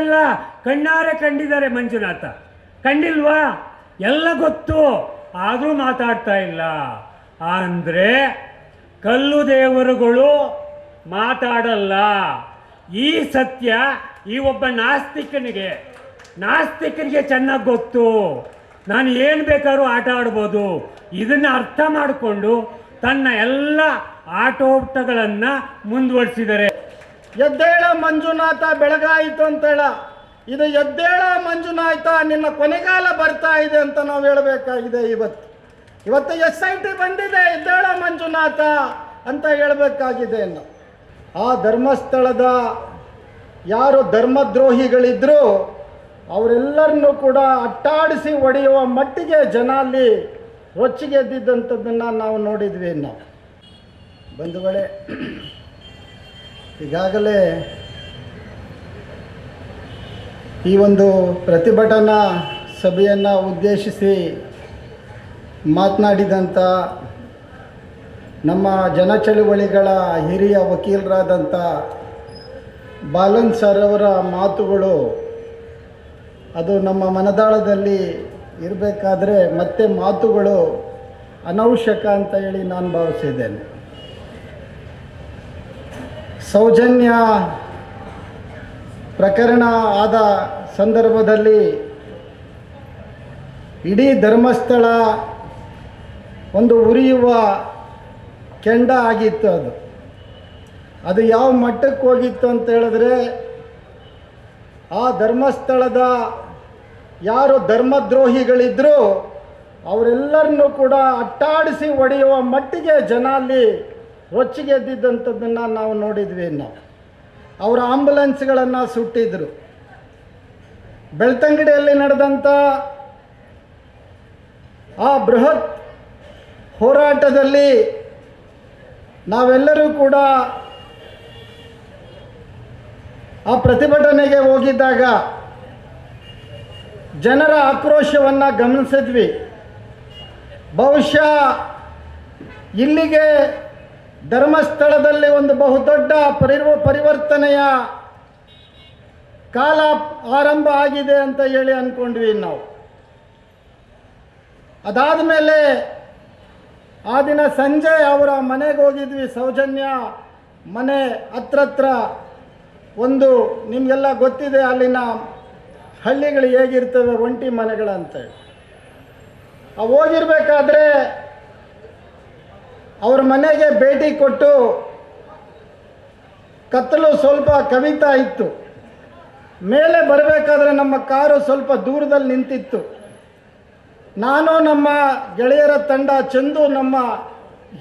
ಎಲ್ಲ ಕಣ್ಣಾರೆ ಕಂಡಿದ್ದಾರೆ ಮಂಜುನಾಥ. ಕಂಡಿಲ್ವಾ? ಎಲ್ಲ ಗೊತ್ತು. ಆದರೂ ಮಾತಾಡ್ತಾ ಇಲ್ಲ. ಅಂದರೆ ಕಲ್ಲು ದೇವರುಗಳು ಮಾತಾಡಲ್ಲ. ಈ ಸತ್ಯ ಈ ಒಬ್ಬ ನಾಸ್ತಿಕನಿಗೆ ನಾಸ್ತಿಕನಿಗೆ ಚೆನ್ನಾಗಿ ಗೊತ್ತು. ನಾನು ಏನು ಬೇಕಾದ್ರೂ ಆಟ ಆಡ್ಬೋದು. ಇದನ್ನು ಅರ್ಥ ಮಾಡಿಕೊಂಡು ತನ್ನ ಎಲ್ಲ ಆಟೋಟಗಳನ್ನು ಮುಂದುವರಿಸಿದರೆ ಎದ್ದೇಳ ಮಂಜುನಾಥ, ಬೆಳಗಾಯಿತು ಅಂತೇಳ. ಇದು ಎದ್ದೇಳ ಮಂಜುನಾಥ, ನಿನ್ನ ಕೊನೆಗಾಲ ಬರ್ತಾ ಇದೆ ಅಂತ ನಾವು ಹೇಳಬೇಕಾಗಿದೆ ಇವತ್ತು. ಇವತ್ತು ಎಸ್ ಐ ಟಿ ಬಂದಿದೆ, ಎದ್ದೇಳ ಮಂಜುನಾಥ ಅಂತ ಹೇಳಬೇಕಾಗಿದೆ ನಾವು ಆ ಧರ್ಮಸ್ಥಳದ ಯಾರು ಧರ್ಮದ್ರೋಹಿಗಳಿದ್ರು, ಅವರೆಲ್ಲರನ್ನೂ ಕೂಡ ಅಟ್ಟಾಡಿಸಿ ಒಡೆಯುವ ಮಟ್ಟಿಗೆ ಜನ ಅಲ್ಲಿ ರೊಚ್ಚಿಗೆದ್ದಿದ್ದಂಥದ್ದನ್ನು ನಾವು ನೋಡಿದ್ವಿ ಇನ್ನು. ಬಂಧುಗಳೇ ಈಗಾಗಲೇ ಈ ಒಂದು ಪ್ರತಿಭಟನಾ ಸಭೆಯನ್ನು ಉದ್ದೇಶಿಸಿ ಮಾತನಾಡಿದಂಥ ನಮ್ಮ ಜನಚಳುವಳಿಗಳ ಹಿರಿಯ ವಕೀಲರಾದಂಥ ಬಾಲನ್ ಸರ್ ಅವರ ಮಾತುಗಳು ಅದು ನಮ್ಮ ಮನದಾಳದಲ್ಲಿ ಇರಬೇಕಾದ್ರೆ ಮತ್ತೆ ಮಾತುಗಳು ಅನವಶ್ಯಕ ಅಂತ ಹೇಳಿ ನಾನು ಭಾವಿಸಿದ್ದೇನೆ. ಸೌಜನ್ಯ ಪ್ರಕರಣ ಆದ ಸಂದರ್ಭದಲ್ಲಿ ಇಡೀ ಧರ್ಮಸ್ಥಳ ಒಂದು ಉರಿಯುವ ಕೆಂಡ ಆಗಿತ್ತು ಅದು. ಅದು ಯಾವ ಮಟ್ಟಕ್ಕೆ ಹೋಗಿತ್ತು ಅಂತ ಹೇಳಿದ್ರೆ ಆ ಧರ್ಮಸ್ಥಳದ ಯಾರು ಧರ್ಮದ್ರೋಹಿಗಳಿದ್ದರೂ ಅವರೆಲ್ಲರನ್ನೂ ಕೂಡ ಅಟ್ಟಾಡಿಸಿ ಹೊಡೆಯುವ ಮಟ್ಟಿಗೆ ಜನ ಅಲ್ಲಿ ರೊಚ್ಚಿಗೆದ್ದಿದ್ದಂಥದ್ದನ್ನು ನಾವು ನೋಡಿದ್ವಿ ನಾವು ಅವರ ಆಂಬುಲೆನ್ಸ್ಗಳನ್ನು ಸುಟ್ಟಿದ್ರು. ಬೆಳ್ತಂಗಡಿಯಲ್ಲಿ ನಡೆದಂಥ ಆ ಬೃಹತ್ ಹೋರಾಟದಲ್ಲಿ ನಾವೆಲ್ಲರೂ ಕೂಡ ಆ ಪ್ರತಿಭಟನೆಗೆ ಹೋಗಿದ್ದಾಗ ಜನರ ಆಕ್ರೋಶವನ್ನು ಗಮನಿಸಿದ್ವಿ. ಬಹುಶಃ ಇಲ್ಲಿಗೆ ಧರ್ಮಸ್ಥಳದಲ್ಲಿ ಒಂದು ಬಹುದೊಡ್ಡ ಪರಿವ, ಪರಿವರ್ತನೆಯ ಕಾಲ ಆರಂಭ ಆಗಿದೆ ಅಂತ ಹೇಳಿ ಅಂದ್ಕೊಂಡ್ವಿ ನಾವು. ಅದಾದ ಮೇಲೆ ಆ ದಿನ ಸಂಜೆ ಅವರ ಮನೆಗೆ ಹೋಗಿದ್ವಿ, ಸೌಜನ್ಯ ಮನೆ ಹತ್ರತ್ರ ಒಂದು ನಿಮಗೆಲ್ಲ ಗೊತ್ತಿದೆ ಅಲ್ಲಿನ ಹಳ್ಳಿಗಳು ಹೇಗಿರ್ತವೆ ಒಂಟಿ ಮನೆಗಳಂತೇಳಿ ಹೋಗಿರ್ಬೇಕಾದ್ರೆ ಅವ್ರ ಮನೆಗೆ ಭೇಟಿ ಕೊಟ್ಟು ಕತ್ತಲು ಸ್ವಲ್ಪ ಕವಿತಾ ಇತ್ತು. ಮೇಲೆ ಬರಬೇಕಾದ್ರೆ ನಮ್ಮ ಕಾರು ಸ್ವಲ್ಪ ದೂರದಲ್ಲಿ ನಿಂತಿತ್ತು. ನಾನು ನಮ್ಮ ಗೆಳೆಯರ ತಂಡ, ಚಂದು ನಮ್ಮ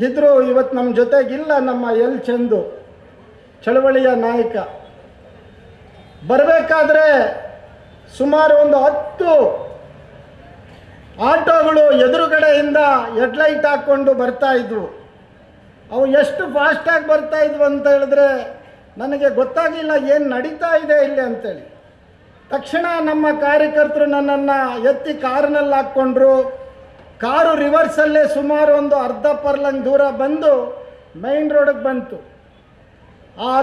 ಇದ್ರು ಇವತ್ತು ನಮ್ಮ ಜೊತೆಗಿಲ್ಲ ನಮ್ಮ ಎಲ್ ಚಂದು, ಚಳವಳಿಯ ನಾಯಕ. ಬರಬೇಕಾದ್ರೆ ಸುಮಾರು ಒಂದು ಹತ್ತು ಆಟೋಗಳು ಎದುರುಗಡೆಯಿಂದ ಹೆಡ್ಲೈಟ್ ಹಾಕ್ಕೊಂಡು ಬರ್ತಾ ಇದ್ವು. ಅವು ಎಷ್ಟು ಫಾಸ್ಟಾಗಿ ಬರ್ತಾ ಇದ್ವು ಅಂತ ಹೇಳಿದ್ರೆ ನನಗೆ ಗೊತ್ತಾಗಿಲ್ಲ ಏನು ನಡೀತಾ ಇದೆ ಇಲ್ಲಿ ಅಂತೇಳಿ. ತಕ್ಷಣ ನಮ್ಮ ಕಾರ್ಯಕರ್ತರು ನನ್ನನ್ನು ಎತ್ತಿ ಕಾರಿನಲ್ಲಿ ಹಾಕ್ಕೊಂಡ್ರು. ಕಾರು ರಿವರ್ಸಲ್ಲೇ ಸುಮಾರು ಒಂದು ಅರ್ಧ ಪರ್ಲಂಗ್ ದೂರ ಬಂದು ಮೈನ್ ರೋಡಿಗೆ ಬಂತು. ಆ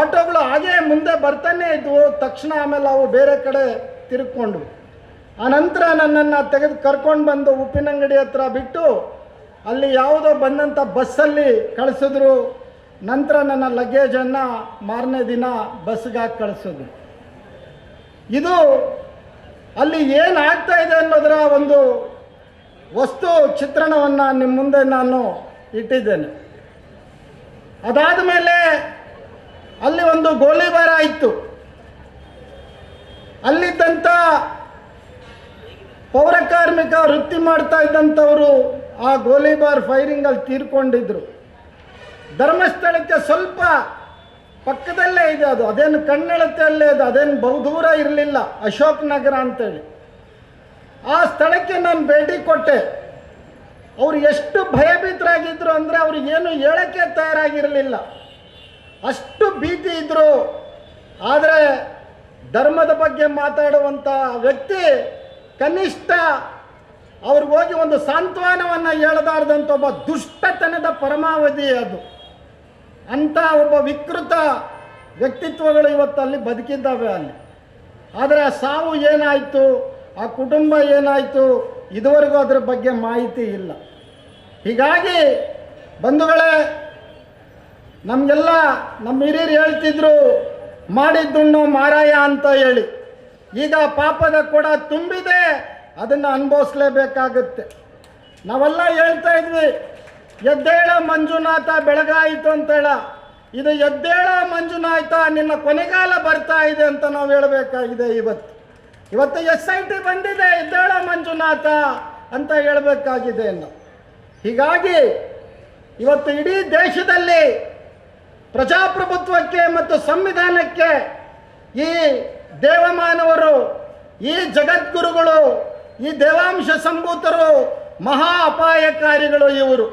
ಆಟೋಗಳು ಹಾಗೇ ಮುಂದೆ ಬರ್ತಾನೆ ಇದ್ವು. ತಕ್ಷಣ ಆಮೇಲೆ ಅವು ಬೇರೆ ಕಡೆ ತಿರುಗ್ಕೊಂಡ್ವು. ಆನಂತರ ನನ್ನನ್ನು ತೆಗೆದು ಕರ್ಕೊಂಡು ಬಂದು ಉಪ್ಪಿನಂಗಡಿ ಹತ್ರ ಬಿಟ್ಟು ಅಲ್ಲಿ ಯಾವುದೋ ಬಂದಂಥ ಬಸ್ಸಲ್ಲಿ ಕಳಿಸಿದ್ರು. ನಂತರ ನನ್ನ ಲಗೇಜನ್ನು ಮಾರನೇ ದಿನ ಬಸ್ಗೆ ಹಾಕಿ ಕಳಿಸಿದ್ರು. ಇದು ಅಲ್ಲಿ ಏನು ಆಗ್ತಾ ಇದೆ ಅನ್ನೋದರ ಒಂದು ವಸ್ತು ಚಿತ್ರಣವನ್ನು ನಿಮ್ಮ ಮುಂದೆ ನಾನು ಇಟ್ಟಿದ್ದೇನೆ. ಅದಾದ ಮೇಲೆ ಅಲ್ಲಿ ಒಂದು ಗೋಲಿಬಾರ ಇತ್ತು. ಅಲ್ಲಿದ್ದಂಥ ಪೌರಕಾರ್ಮಿಕ ವೃತ್ತಿ ಮಾಡ್ತಾ ಇದ್ದಂಥವರು ಆ ಗೋಲಿಬಾರ್ ಫೈರಿಂಗಲ್ಲಿ ತೀರ್ಕೊಂಡಿದ್ರು. ಧರ್ಮಸ್ಥಳಕ್ಕೆ ಸ್ವಲ್ಪ ಪಕ್ಕದಲ್ಲೇ ಇದೆ ಅದು. ಅದೇನು ಕಣ್ಣೆಳತೆಯಲ್ಲೇ ಇದೆ, ಅದೇನು ಬಹುದೂರ ಇರಲಿಲ್ಲ, ಅಶೋಕ್ ನಗರ ಅಂತೇಳಿ. ಆ ಸ್ಥಳಕ್ಕೆ ನಾನು ಭೇಟಿ ಕೊಟ್ಟೆ. ಅವ್ರು ಎಷ್ಟು ಭಯಭೀತರಾಗಿದ್ರು ಅಂದರೆ ಅವ್ರು ಏನು ಹೇಳಕ್ಕೆ ತಯಾರಾಗಿರಲಿಲ್ಲ. ಅಷ್ಟು ಭೀತಿ ಇದ್ದರು ಆದರೆ ಧರ್ಮದ ಬಗ್ಗೆ ಮಾತಾಡುವಂಥ ವ್ಯಕ್ತಿ ಕನಿಷ್ಠ ಅವ್ರಿಗೆ ಹೋಗಿ ಒಂದು ಸಾಂತ್ವನವನ್ನು ಹೇಳದಾರ್ದಂಥ ಒಬ್ಬ ದುಷ್ಟತನದ ಪರಮಾವಧಿ ಅದು. ಅಂಥ ಒಬ್ಬ ವಿಕೃತ ವ್ಯಕ್ತಿತ್ವಗಳು ಇವತ್ತಲ್ಲಿ ಬದುಕಿದ್ದಾವೆ ಅಲ್ಲಿ. ಆದರೆ ಆ ಸಾವು ಏನಾಯಿತು? ಆ ಕುಟುಂಬ ಏನಾಯಿತು? ಇದುವರೆಗೂ ಅದರ ಬಗ್ಗೆ ಮಾಹಿತಿ ಇಲ್ಲ. ಹೀಗಾಗಿ ಬಂಧುಗಳೇ, ನಮಗೆಲ್ಲ ನಮ್ಮ ಹಿರಿಯರು ಹೇಳ್ತಿದ್ರು, ಮಾಡಿದ್ದುಣ್ಣು ಮಾರಾಯ ಅಂತ ಹೇಳಿ. ಈಗ ಪಾಪದ ಕೂಡ ತುಂಬಿದೆ. ಅದನ್ನು ಅನುಭವಿಸ್ಲೇಬೇಕಾಗುತ್ತೆ. ನಾವೆಲ್ಲ ಹೇಳ್ತಾ ಇದ್ವಿ, ಎದ್ದೇಳ ಮಂಜುನಾಥ ಬೆಳಗಾಯಿತು ಅಂತೇಳ. ಇದು ಎದ್ದೇಳ ಮಂಜುನಾಥ ನಿನ್ನ ಕೊನೆಗಾಲ ಬರ್ತಾ ಇದೆ ಅಂತ ನಾವು ಹೇಳಬೇಕಾಗಿದೆ ಇವತ್ತು. ಇವತ್ತು ಎಸ್ ಐ ಟಿ ಬಂದಿದೆ, ಎದ್ದೇಳ ಮಂಜುನಾಥ ಅಂತ ಹೇಳಬೇಕಾಗಿದೆ ನಾವು ಹೀಗಾಗಿ ಇವತ್ತು ಇಡೀ ದೇಶದಲ್ಲಿ ಪ್ರಜಾಪ್ರಭುತ್ವಕ್ಕೆ ಮತ್ತು ಸಂವಿಧಾನಕ್ಕೆ ಈ ದೇವಮಾನವರು, ಈ ಜಗದ್ಗುರುಗಳು ಈ ದೇವಾಂಶ ಸಂಭೂತರು ಮಹಾ ಅಪಾಯಕಾರಿಗಳು ಇವರು.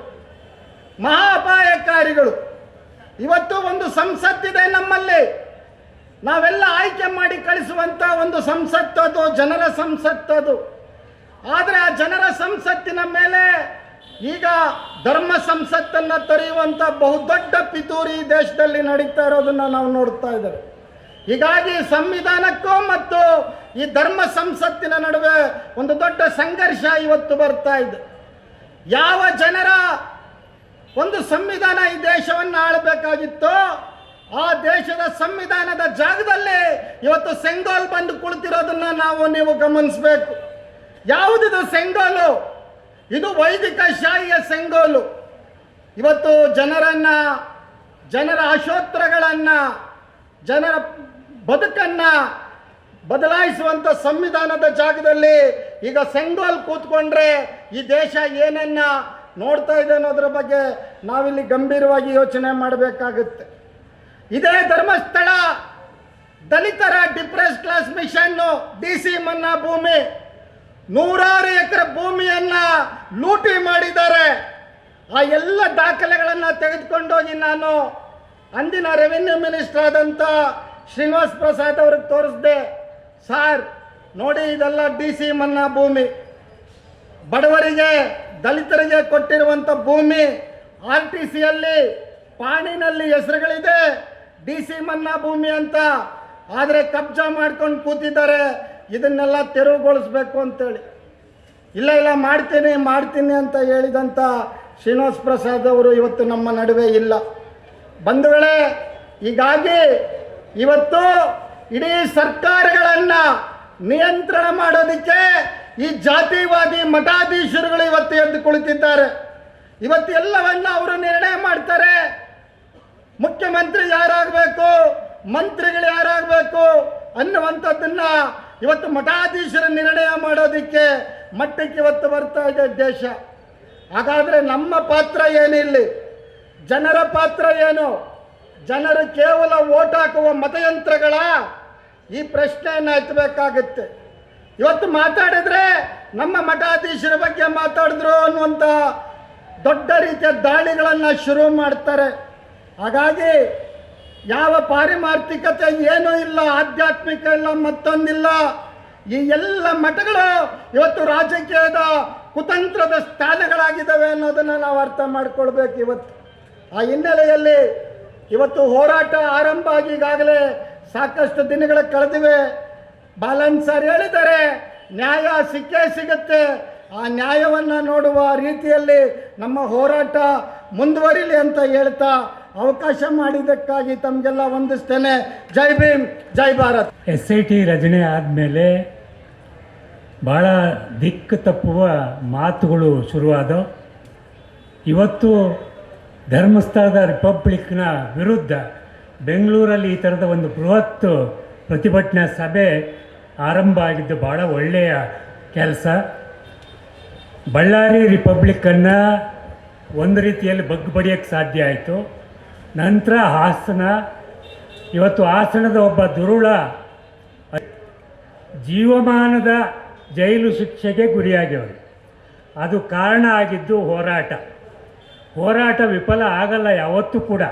ಮಹಾ ಅಪಾಯಕಾರಿಗಳು. ಇವತ್ತು ಒಂದು ಸಂಸತ್ತಿದೆ ನಮ್ಮಲ್ಲಿ. ನಾವೆಲ್ಲ ಆಯ್ಕೆ ಮಾಡಿ ಕಳಿಸುವಂಥ ಒಂದು ಸಂಸತ್ತದು ಜನರ ಸಂಸತ್ತದು ಆದರೆ ಆ ಜನರ ಸಂಸತ್ತಿನ ಮೇಲೆ ಈಗ ಧರ್ಮ ಸಂಸತ್ತನ್ನು ತೆರೆಯುವಂಥ ಬಹುದೊಡ್ಡ ಪಿತೂರಿ ದೇಶದಲ್ಲಿ ನಡೀತಾ ಇರೋದನ್ನು ನಾವು ನೋಡ್ತಾ ಇದ್ದೇವೆ. ಹೀಗಾಗಿ ಸಂವಿಧಾನಕ್ಕೂ ಮತ್ತು ಈ ಧರ್ಮ ಸಂಸತ್ತಿನ ನಡುವೆ ಒಂದು ದೊಡ್ಡ ಸಂಘರ್ಷ ಇವತ್ತು ಬರ್ತಾ ಇದೆ. ಯಾವ ಜನರ ಒಂದು ಸಂವಿಧಾನ ಈ ದೇಶವನ್ನು ಆಳಬೇಕಾಗಿತ್ತೋ ಆ ದೇಶದ ಸಂವಿಧಾನದ ಜಾಗದಲ್ಲಿ ಇವತ್ತು ಸೆಂಗೋಲ್ ಬಂದು ಕುಳಿತಿರೋದನ್ನ ನಾವು, ನೀವು ಗಮನಿಸಬೇಕು. ಯಾವುದಿದು ಸೆಂಗೋಲು? ಇದು ವೈದಿಕ ಶಾಹಿಯ ಸೆಂಗೋಲು. ಇವತ್ತು ಜನರನ್ನ, ಜನರ ಅಶೋತ್ರಗಳನ್ನು, ಜನರ ಬದುಕನ್ನು ಬದಲಾಯಿಸುವಂಥ ಸಂವಿಧಾನದ ಜಾಗದಲ್ಲಿ ಈಗ ಸೆಂಗೋಲ್ ಕೂತ್ಕೊಂಡ್ರೆ ಈ ದೇಶ ಏನನ್ನ ನೋಡ್ತಾ ಇದೆ ಅನ್ನೋದ್ರ ಬಗ್ಗೆ ನಾವಿಲ್ಲಿ ಗಂಭೀರವಾಗಿ ಯೋಚನೆ ಮಾಡಬೇಕಾಗುತ್ತೆ. ಇದೇ ಧರ್ಮಸ್ಥಳ, ದಲಿತರ ಡಿಪ್ರೆಸ್ ಕ್ಲಾಸ್ ಮಿಷನ್ನು ಡಿ ಸಿ ಮನ್ನಾ ಭೂಮಿ, ನೂರಾರು ಎಕರೆ ಭೂಮಿಯನ್ನ ಲೂಟಿ ಮಾಡಿದ್ದಾರೆ. ಆ ಎಲ್ಲ ದಾಖಲೆಗಳನ್ನು ತೆಗೆದುಕೊಂಡೋಗಿ ನಾನು ಅಂದಿನ ರೆವಿನ್ಯೂ ಮಿನಿಸ್ಟರ್ ಆದಂಥ ಶ್ರೀನಿವಾಸ್ ಪ್ರಸಾದ್ ಅವ್ರಿಗೆ ತೋರಿಸ್ದೆ, ಸಾರ್, ನೋಡಿ ಇದೆಲ್ಲ ಡಿ ಸಿ ಮನ್ನಾ ಭೂಮಿ. ಬಡವರಿಗೆ, ದಲಿತರಿಗೆ ಕೊಟ್ಟಿರುವಂಥ ಭೂಮಿ, ಆರ್ ಟಿ ಸಿಯಲ್ಲಿ ಪಾಣಿನಲ್ಲಿ ಹೆಸರುಗಳಿದೆ, ಡಿ ಸಿ ಮನ್ನಾ ಭೂಮಿ ಅಂತ. ಆದರೆ ಕಬ್ಜಾ ಮಾಡ್ಕೊಂಡು ಕೂತಿದ್ದಾರೆ, ಇದನ್ನೆಲ್ಲ ತೆರವುಗೊಳಿಸ್ಬೇಕು ಅಂತೇಳಿ. ಇಲ್ಲ ಇಲ್ಲ, ಮಾಡ್ತೀನಿ ಮಾಡ್ತೀನಿ ಅಂತ ಹೇಳಿದಂಥ ಶ್ರೀನಿವಾಸ್ ಪ್ರಸಾದ್ ಅವರು ಇವತ್ತು ನಮ್ಮ ನಡುವೆ ಇಲ್ಲ. ಬಂಧುಗಳೇ ಹೀಗಾಗಿ ಇವತ್ತು ಇಡೀ ಸರ್ಕಾರಗಳನ್ನು ನಿಯಂತ್ರಣ ಮಾಡೋದಕ್ಕೆ ಈ ಜಾತಿವಾದಿ ಮಠಾಧೀಶರುಗಳು ಇವತ್ತು ಎದ್ದು ಕುಳಿತಿದ್ದಾರೆ. ಇವತ್ತು ಎಲ್ಲವನ್ನ ಅವರು ನಿರ್ಣಯ ಮಾಡ್ತಾರೆ. ಮುಖ್ಯಮಂತ್ರಿ ಯಾರಾಗಬೇಕು, ಮಂತ್ರಿಗಳು ಯಾರಾಗಬೇಕು ಅನ್ನುವಂಥದ್ದನ್ನ ಇವತ್ತು ಮಠಾಧೀಶರ ನಿರ್ಣಯ ಮಾಡೋದಕ್ಕೆ ಮಟ್ಟಕ್ಕೆ ಇವತ್ತು ಬರ್ತಾ ಇದೆ ದೇಶ. ಹಾಗಾದರೆ ನಮ್ಮ ಪಾತ್ರ ಏನಿಲ್ಲಿ? ಜನರ ಪಾತ್ರ ಏನು? ಜನರು ಕೇವಲ ಓಟ್ ಹಾಕುವ ಮತಯಂತ್ರಗಳ ಈ ಪ್ರಶ್ನೆಯನ್ನು ಎತ್ತಬೇಕಾಗುತ್ತೆ. ಇವತ್ತು ಮಾತಾಡಿದ್ರೆ ನಮ್ಮ ಮಠಾಧೀಶರ ಬಗ್ಗೆ ಮಾತಾಡಿದ್ರು ಅನ್ನುವಂಥ ದೊಡ್ಡ ರೀತಿಯ ದಾಳಿಗಳನ್ನು ಶುರು ಮಾಡ್ತಾರೆ. ಹಾಗಾಗಿ ಯಾವ ಪಾರಿಮಾರ್ಥಿಕತೆ ಏನೂ ಇಲ್ಲ, ಆಧ್ಯಾತ್ಮಿಕ ಇಲ್ಲ, ಮತ್ತೊಂದಿಲ್ಲ. ಈ ಎಲ್ಲ ಮಠಗಳು ಇವತ್ತು ರಾಜಕೀಯದ ಕುತಂತ್ರದ ಸ್ಥಾನಗಳಾಗಿದ್ದಾವೆ ಅನ್ನೋದನ್ನು ನಾವು ಅರ್ಥ ಮಾಡ್ಕೊಳ್ಬೇಕು ಇವತ್ತು. ಆ ಹಿನ್ನೆಲೆಯಲ್ಲಿ ಇವತ್ತು ಹೋರಾಟ ಆರಂಭ ಆಗಿ ಈಗಾಗಲೇ ಸಾಕಷ್ಟು ದಿನಗಳ ಕಳೆದಿವೆ. ಬಾಲನ್ ಸರ್ ಹೇಳಿದ್ದಾರೆ, ನ್ಯಾಯ ಸಿಕ್ಕೇ ಸಿಗುತ್ತೆ. ಆ ನ್ಯಾಯವನ್ನು ನೋಡುವ ರೀತಿಯಲ್ಲಿ ನಮ್ಮ ಹೋರಾಟ ಮುಂದುವರಿಲಿ ಅಂತ ಹೇಳ್ತಾ ಅವಕಾಶ ಮಾಡಿದ್ದಕ್ಕಾಗಿ ತಮಗೆಲ್ಲ ವಂದಿಸ್ತೇನೆ. ಜೈ ಭೀಮ್, ಜೈ ಭಾರತ್. ಎಸ್ ಐ ಟಿ ರಚನೆ ಆದಮೇಲೆ ಭಾಳ ದಿಕ್ಕು ತಪ್ಪುವ ಮಾತುಗಳು ಶುರುವಾದವು. ಇವತ್ತು ಧರ್ಮಸ್ಥಳದ ರಿಪಬ್ಲಿಕ್ನ ವಿರುದ್ಧ ಬೆಂಗಳೂರಲ್ಲಿ ಈ ಥರದ ಒಂದು ಬೃಹತ್ ಪ್ರತಿಭಟನಾ ಸಭೆ ಆರಂಭ ಆಗಿದ್ದು ಭಾಳ ಒಳ್ಳೆಯ ಕೆಲಸ. ಬಳ್ಳಾರಿ ರಿಪಬ್ಲಿಕ್ಕನ್ನು ಒಂದು ರೀತಿಯಲ್ಲಿ ಬಗ್ಗು ಸಾಧ್ಯ ಆಯಿತು. ನಂತರ ಹಾಸನ, ಇವತ್ತು ಹಾಸನದ ಒಬ್ಬ ದುರುಳ ಜೀವಮಾನದ ಜೈಲು ಶಿಕ್ಷೆಗೆ ಗುರಿಯಾಗ್ಯವರು ಅದು ಕಾರಣ ಆಗಿದ್ದು ಹೋರಾಟ. ಹೋರಾಟ ವಿಫಲ ಆಗಲ್ಲ ಯಾವತ್ತೂ ಕೂಡ.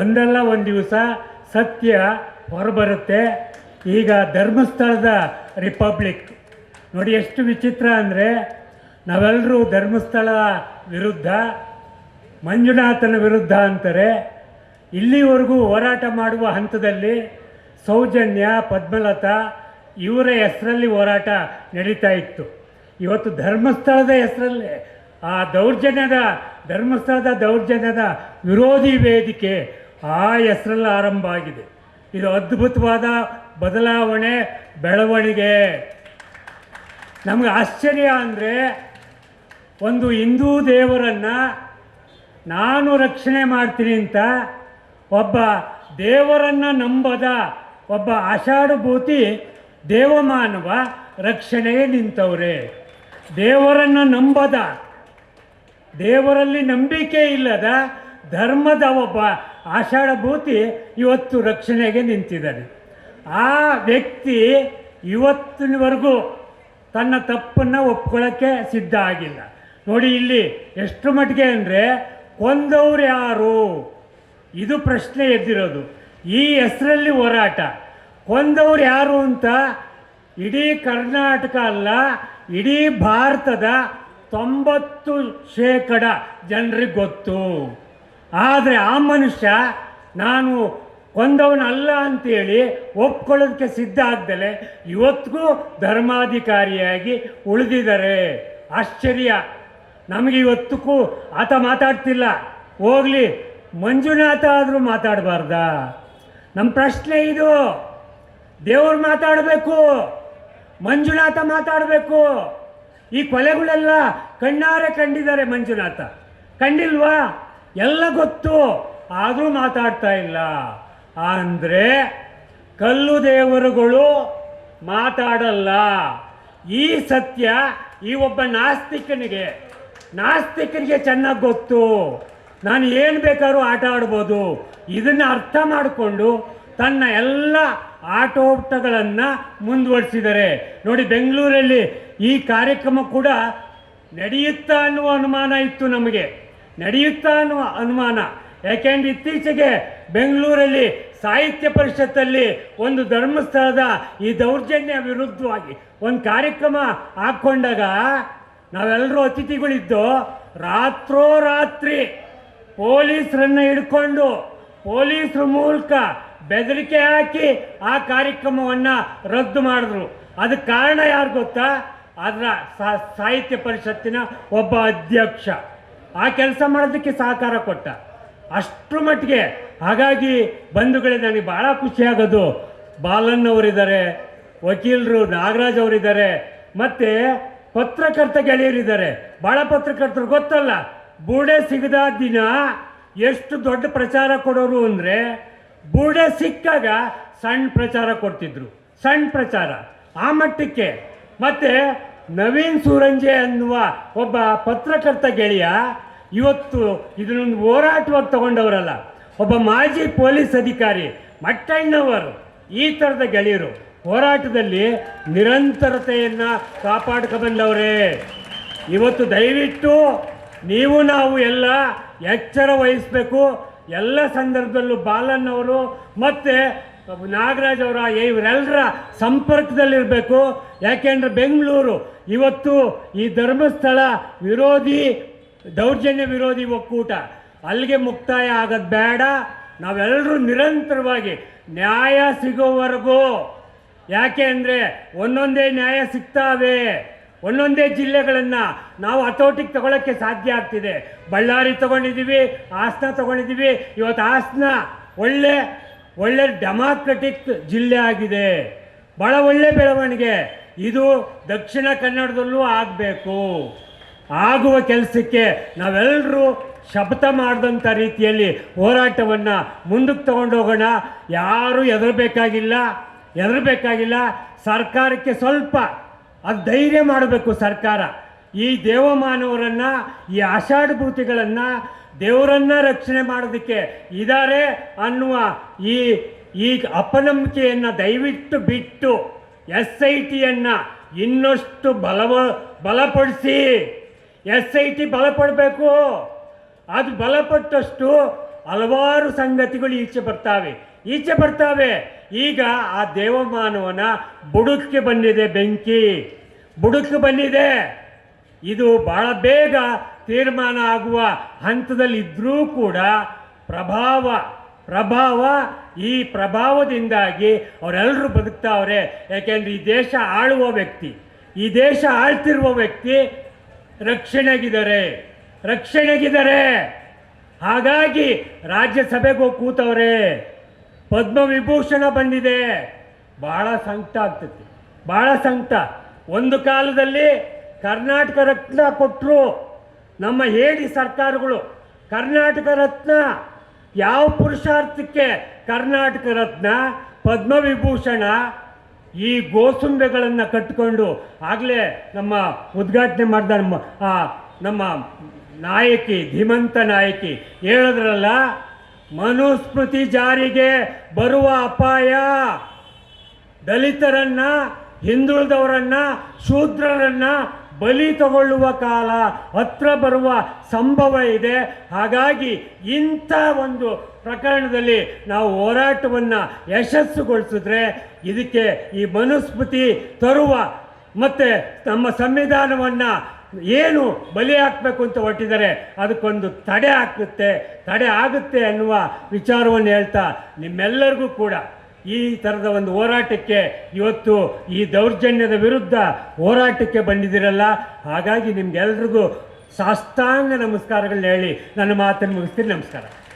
ಒಂದಲ್ಲ ಒಂದು ದಿವಸ ಸತ್ಯ ಹೊರಬರುತ್ತೆ. ಈಗ ಧರ್ಮಸ್ಥಳದ ರಿಪಬ್ಲಿಕ್. ನೋಡಿ ಎಷ್ಟು ವಿಚಿತ್ರ ಅಂದರೆ ನಾವೆಲ್ಲರೂ ಧರ್ಮಸ್ಥಳ ವಿರುದ್ಧ, ಮಂಜುನಾಥನ ವಿರುದ್ಧ ಅಂತಾರೆ. ಇಲ್ಲಿವರೆಗೂ ಹೋರಾಟ ಮಾಡುವ ಹಂತದಲ್ಲಿ ಸೌಜನ್ಯ, ಪದ್ಮಲತಾ ಇವರ ಹೆಸರಲ್ಲಿ ಹೋರಾಟ ನಡೀತಾ ಇತ್ತು. ಇವತ್ತು ಧರ್ಮಸ್ಥಳದ ಹೆಸರಲ್ಲೇ ಆ ದೌರ್ಜನ್ಯದ, ಧರ್ಮಸ್ಥಳದ ದೌರ್ಜನ್ಯದ ವಿರೋಧಿ ವೇದಿಕೆ ಆ ಹೆಸರಲ್ಲಿ ಆರಂಭ ಆಗಿದೆ. ಇದು ಅದ್ಭುತವಾದ ಬದಲಾವಣೆ, ಬೆಳವಣಿಗೆ. ನಮಗೆ ಆಶ್ಚರ್ಯ ಅಂದರೆ, ಒಂದು ಹಿಂದೂ ದೇವರನ್ನು ನಾನು ರಕ್ಷಣೆ ಮಾಡ್ತೀನಿ ಅಂತ ಒಬ್ಬ ದೇವರನ್ನು ನಂಬದ ಒಬ್ಬ ಆಷಾಢಭೂತಿ ದೇವಮಾನವ ರಕ್ಷಣೆಗೆ ನಿಂತವ್ರೆ. ದೇವರನ್ನು ನಂಬದ ದೇವರಲ್ಲಿ ನಂಬಿಕೆ ಇಲ್ಲದ ಧರ್ಮದ ಒಬ್ಬ ಆಷಾಢಭೂತಿ ಇವತ್ತು ರಕ್ಷಣೆಗೆ ನಿಂತಿದ್ದಾನೆ. ಆ ವ್ಯಕ್ತಿ ಇವತ್ತಿನವರೆಗೂ ತನ್ನ ತಪ್ಪನ್ನು ಒಪ್ಕೊಳ್ಳೋಕ್ಕೆ ಸಿದ್ಧ ಆಗಿಲ್ಲ. ನೋಡಿ ಇಲ್ಲಿ ಎಷ್ಟು ಮಟ್ಟಿಗೆ ಅಂದರೆ ಕೊಂದವ್ರು ಯಾರು? ಇದು ಪ್ರಶ್ನೆ ಎದ್ದಿರೋದು. ಈ ಹೆಸರಲ್ಲಿ ಹೋರಾಟ. ಕೊಂದವ್ರು ಯಾರು ಅಂತ? ಇಡೀ ಕರ್ನಾಟಕ ಅಲ್ಲ, ಇಡೀ ಭಾರತದ ತೊಂಬತ್ತು ಶೇಕಡ ಜನರಿಗೆ ಗೊತ್ತು. ಆದರೆ ಆ ಮನುಷ್ಯ ನಾನು ಕೊಂದವನಲ್ಲ ಅಂತೇಳಿ ಒಪ್ಕೊಳ್ಳೋದಕ್ಕೆ ಸಿದ್ಧ ಆಗ್ದಲೆ ಇವತ್ತಿಗೂ ಧರ್ಮಾಧಿಕಾರಿಯಾಗಿ ಉಳಿದಿದ್ದಾರೆ. ಆಶ್ಚರ್ಯ. ನಮಗೆ ಇವತ್ತಕ್ಕೂ ಆತ ಮಾತಾಡ್ತಿಲ್ಲ. ಹೋಗಲಿ, ಮಂಜುನಾಥ ಆದರೂ ಮಾತಾಡಬಾರ್ದ. ನಮ್ಮ ಪ್ರಶ್ನೆ ಇದು. ದೇವ್ರು ಮಾತಾಡಬೇಕು, ಮಂಜುನಾಥ ಮಾತಾಡಬೇಕು. ಈ ಕೊಲೆಗಳೆಲ್ಲ ಕಣ್ಣಾರೆ ಕಂಡಿದ್ದಾರೆ ಮಂಜುನಾಥ. ಕಂಡಿಲ್ವಾ? ಎಲ್ಲ ಗೊತ್ತು. ಆದರೂ ಮಾತಾಡ್ತಾ ಇಲ್ಲ. ಅಂದರೆ ಕಲ್ಲು ದೇವರುಗಳು ಮಾತಾಡಲ್ಲ. ಈ ಸತ್ಯ ಈ ಒಬ್ಬ ನಾಸ್ತಿಕನಿಗೆ ನಾಸ್ತಿಕನಿಗೆ ಚೆನ್ನಾಗಿ ಗೊತ್ತು. ನಾನು ಏನು ಬೇಕಾದ್ರೂ ಆಟ ಆಡ್ಬೋದು. ಇದನ್ನು ಅರ್ಥ ಮಾಡಿಕೊಂಡು ತನ್ನ ಎಲ್ಲ ಆಟೋಟಗಳನ್ನು ಮುಂದುವರಿಸಿದ್ದಾರೆ. ನೋಡಿ ಬೆಂಗಳೂರಲ್ಲಿ ಈ ಕಾರ್ಯಕ್ರಮ ಕೂಡ ನಡೆಯುತ್ತಾ ಅನ್ನುವ ಅನುಮಾನ ಇತ್ತು ನಮಗೆ. ನಡೆಯುತ್ತಾ ಅನ್ನುವ ಅನುಮಾನ. ಯಾಕೆಂದ್ರೆ ಇತ್ತೀಚೆಗೆ ಬೆಂಗಳೂರಲ್ಲಿ ಸಾಹಿತ್ಯ ಪರಿಷತ್ತಲ್ಲಿ ಒಂದು ಧರ್ಮಸ್ಥಳದ ಈ ದೌರ್ಜನ್ಯ ವಿರುದ್ಧವಾಗಿ ಒಂದು ಕಾರ್ಯಕ್ರಮ ಹಾಕ್ಕೊಂಡಾಗ ನಾವೆಲ್ಲರೂ ಅತಿಥಿಗಳಿದ್ದು ರಾತ್ರೋರಾತ್ರಿ ಪೊಲೀಸರನ್ನು ಹಿಡ್ಕೊಂಡು ಪೊಲೀಸರ ಮೂಲಕ ಬೆದರಿಕೆ ಹಾಕಿ ಆ ಕಾರ್ಯಕ್ರಮವನ್ನು ರದ್ದು ಮಾಡಿದ್ರು. ಅದಕ್ಕೆ ಕಾರಣ ಯಾರು ಗೊತ್ತಾ? ಅದರ ಸಾಹಿತ್ಯ ಪರಿಷತ್ತಿನ ಒಬ್ಬ ಅಧ್ಯಕ್ಷ. ಆ ಕೆಲಸ ಮಾಡೋದಕ್ಕೆ ಸಹಕಾರ ಕೊಟ್ಟ. ಅಷ್ಟರ ಮಟ್ಟಿಗೆ ಹಾಗಾಗಿ ಬಂಧುಗಳೇ ನನಗೆ ಭಾಳ ಖುಷಿಯಾಗೋದು ಬಾಲನ್ ಅವರಿದ್ದಾರೆ, ವಕೀಲರು ನಾಗರಾಜ್ ಅವರಿದ್ದಾರೆ, ಮತ್ತು ಪತ್ರಕರ್ತ ಗೆಳೆಯರಿದ್ದಾರೆ. ಭಾಳ ಪತ್ರಕರ್ತರು ಗೊತ್ತಲ್ಲ, ಬೂಡೆ ಸಿಗದ ದಿನ ಎಷ್ಟು ದೊಡ್ಡ ಪ್ರಚಾರ ಕೊಡೋರು ಅಂದರೆ ಬೂಡೆ ಸಿಕ್ಕಾಗ ಸಣ್ಣ ಪ್ರಚಾರ ಕೊಡ್ತಿದ್ರು. ಸಣ್ಣ ಪ್ರಚಾರ. ಆ ಮಟ್ಟಕ್ಕೆ. ಮತ್ತೆ ನವೀನ್ ಸೂರಂಜೆ ಅನ್ನುವ ಒಬ್ಬ ಪತ್ರಕರ್ತ ಗೆಳೆಯ ಇವತ್ತು ಇದನ್ನೊಂದು ಹೋರಾಟವಾಗಿ ತಗೊಂಡವರಲ್ಲ, ಒಬ್ಬ ಮಾಜಿ ಪೊಲೀಸ್ ಅಧಿಕಾರಿ ಮಟ್ಟಣ್ಣವರು ಈ ಥರದ ಗೆಳೆಯರು ಹೋರಾಟದಲ್ಲಿ ನಿರಂತರತೆಯನ್ನು ಕಾಪಾಡ್ಕೊಬಂದವರೇ. ಇವತ್ತು ದಯವಿಟ್ಟು ನೀವು ನಾವು ಎಲ್ಲ ಎಚ್ಚರ ವಹಿಸಬೇಕು. ಎಲ್ಲ ಸಂದರ್ಭದಲ್ಲೂ ಬಾಲನ್ನವರು ಮತ್ತು ನಾಗರಾಜ್ ಅವರ ಇವರೆಲ್ಲರ ಸಂಪರ್ಕದಲ್ಲಿರಬೇಕು. ಯಾಕೆಂದರೆ ಬೆಂಗಳೂರು ಇವತ್ತು ಈ ಧರ್ಮಸ್ಥಳ ವಿರೋಧಿ, ದೌರ್ಜನ್ಯ ವಿರೋಧಿ ಒಕ್ಕೂಟ. ಅಲ್ಲಿಗೆ ಮುಕ್ತಾಯ ಆಗೋದು ಬೇಡ. ನಾವೆಲ್ಲರೂ ನಿರಂತರವಾಗಿ ನ್ಯಾಯ ಸಿಗೋವರೆಗೂ. ಯಾಕೆ ಅಂದರೆ ಒಂದೊಂದೇ ನ್ಯಾಯ ಸಿಗ್ತಾವೆ. ಒಂದೊಂದೇ ಜಿಲ್ಲೆಗಳನ್ನು ನಾವು ಹತೋಟಿಗೆ ತಗೊಳ್ಳೋಕ್ಕೆ ಸಾಧ್ಯ ಆಗ್ತಿದೆ. ಬಳ್ಳಾರಿ ತಗೊಂಡಿದ್ದೀವಿ, ಹಾಸನ ತಗೊಂಡಿದ್ದೀವಿ. ಇವತ್ತು ಹಾಸನ ಒಳ್ಳೆ ಒಳ್ಳೆ ಡೆಮಾಕ್ರೆಟಿಕ್ ಜಿಲ್ಲೆ ಆಗಿದೆ. ಭಾಳ ಒಳ್ಳೆ ಬೆಳವಣಿಗೆ. ಇದು ದಕ್ಷಿಣ ಕನ್ನಡದಲ್ಲೂ ಆಗಬೇಕು. ಆಗುವ ಕೆಲಸಕ್ಕೆ ನಾವೆಲ್ಲರೂ ಶಪಥ ಮಾಡಿದಂಥ ರೀತಿಯಲ್ಲಿ ಹೋರಾಟವನ್ನು ಮುಂದಕ್ಕೆ ತಗೊಂಡೋಗೋಣ ಯಾರೂ ಹೆದರಬೇಕಾಗಿಲ್ಲ. ಹೆದರಬೇಕಾಗಿಲ್ಲ. ಸರ್ಕಾರಕ್ಕೆ ಸ್ವಲ್ಪ ಅದು ಧೈರ್ಯ ಮಾಡಬೇಕು ಸರ್ಕಾರ. ಈ ದೇವಮಾನವರನ್ನು, ಈ ಆಷಾಢಭೂತಿಗಳನ್ನು ದೇವರನ್ನ ರಕ್ಷಣೆ ಮಾಡೋದಕ್ಕೆ ಇದ್ದಾರೆ ಅನ್ನುವ ಈ ಈ ಅಪನಂಬಿಕೆಯನ್ನು ದಯವಿಟ್ಟು ಬಿಟ್ಟು ಎಸ್ ಐ ಟಿಯನ್ನು ಇನ್ನಷ್ಟು ಬಲವ, ಬಲಪಡಿಸಿ. ಎಸ್ ಐ ಟಿ ಬಲಪಡಬೇಕು. ಅದು ಬಲಪಟ್ಟಷ್ಟು ಹಲವಾರು ಸಂಗತಿಗಳು ಈಚೆ ಬರ್ತಾವೆ. ಈಚೆ ಬರ್ತಾವೆ. ಈಗ ಆ ದೇವಮಾನವನ ಬುಡಕ್ಕೆ ಬಂದಿದೆ ಬೆಂಕಿ. ಬುಡಕ್ಕೆ ಬಂದಿದೆ. ಇದು ಬಹಳ ಬೇಗ ತೀರ್ಮಾನ ಆಗುವ ಹಂತದಲ್ಲಿ ಇದ್ದರೂ ಕೂಡ ಪ್ರಭಾವ ಪ್ರಭಾವ ಈ ಪ್ರಭಾವದಿಂದಾಗಿ ಅವರೆಲ್ಲರೂ ಬದುಕ್ತಾವ್ರೆ. ಯಾಕೆಂದರೆ ಈ ದೇಶ ಆಳುವ ವ್ಯಕ್ತಿ, ಈ ದೇಶ ಆಳ್ತಿರುವ ವ್ಯಕ್ತಿ ರಕ್ಷಣೆಗಿದ್ದಾರೆ ರಕ್ಷಣೆಗಿದ್ದಾರೆ. ಹಾಗಾಗಿ ರಾಜ್ಯಸಭೆಗೂ ಕೂತವ್ರೆ, ಪದ್ಮವಿಭೂಷಣ ಬಂದಿದೆ. ಬಹಳ ಸಂಕಟ ಆಗ್ತದೆ, ಬಹಳ ಸಂಕಟ. ಒಂದು ಕಾಲದಲ್ಲಿ ಕರ್ನಾಟಕ ರತ್ನ ಕೊಟ್ಟರು ನಮ್ಮ ಹೇಳಿ ಸರ್ಕಾರಗಳು. ಕರ್ನಾಟಕ ರತ್ನ, ಯಾವ ಪುರುಷಾರ್ಥಕ್ಕೆ ಕರ್ನಾಟಕ ರತ್ನ, ಪದ್ಮವಿಭೂಷಣ, ಈ ಗೋಸುಂಬೆಗಳನ್ನು ಕಟ್ಟಿಕೊಂಡು ಆಗಲೇ ನಮ್ಮ ಉದ್ಘಾಟನೆ ಮಾಡಿದ ನಮ್ಮ ನಮ್ಮ ನಾಯಕಿ, ಧೀಮಂತ ನಾಯಕಿ. ಹೇಳಿದ್ರಲ್ಲ, ಮನುಸ್ಮೃತಿ ಜಾರಿಗೆ ಬರುವ ಅಪಾಯ. ದಲಿತರನ್ನು, ಹಿಂದುಳಿದವರನ್ನು, ಶೂದ್ರರನ್ನ ಬಲಿ ತಗೊಳ್ಳುವ ಕಾಲ, ಹತ್ರ ಬರುವ ಸಂಭವ ಇದೆ. ಹಾಗಾಗಿ ಇಂಥ ಒಂದು ಪ್ರಕರಣದಲ್ಲಿ ನಾವು ಹೋರಾಟವನ್ನು ಯಶಸ್ಸುಗೊಳಿಸಿದ್ರೆ ಇದಕ್ಕೆ ಈ ಮನುಸ್ಮೃತಿ ತರುವ ಮತ್ತು ನಮ್ಮ ಸಂವಿಧಾನವನ್ನು ಏನು ಬಲಿ ಹಾಕಬೇಕು ಅಂತ ಹೊರಟಿದ್ದಾರೆ, ಅದಕ್ಕೊಂದು ತಡೆ ಹಾಕುತ್ತೆ, ತಡೆ ಆಗುತ್ತೆ ಅನ್ನುವ ವಿಚಾರವನ್ನು ಹೇಳ್ತಾ ನಿಮ್ಮೆಲ್ಲರಿಗೂ ಕೂಡ ಈ ಥರದ ಒಂದು ಹೋರಾಟಕ್ಕೆ ಇವತ್ತು ಈ ದೌರ್ಜನ್ಯದ ವಿರುದ್ಧ ಹೋರಾಟಕ್ಕೆ ಬಂದಿದ್ದೀರಲ್ಲ? ಹಾಗಾಗಿ ನಿಮ್ಗೆಲ್ರಿಗೂ ಸಾಷ್ಟಾಂಗ ನಮಸ್ಕಾರಗಳನ್ನ ಹೇಳಿ ನನ್ನ ಮಾತನ್ನು ಮುಗಿಸ್ತೀನಿ. ನಮಸ್ಕಾರ.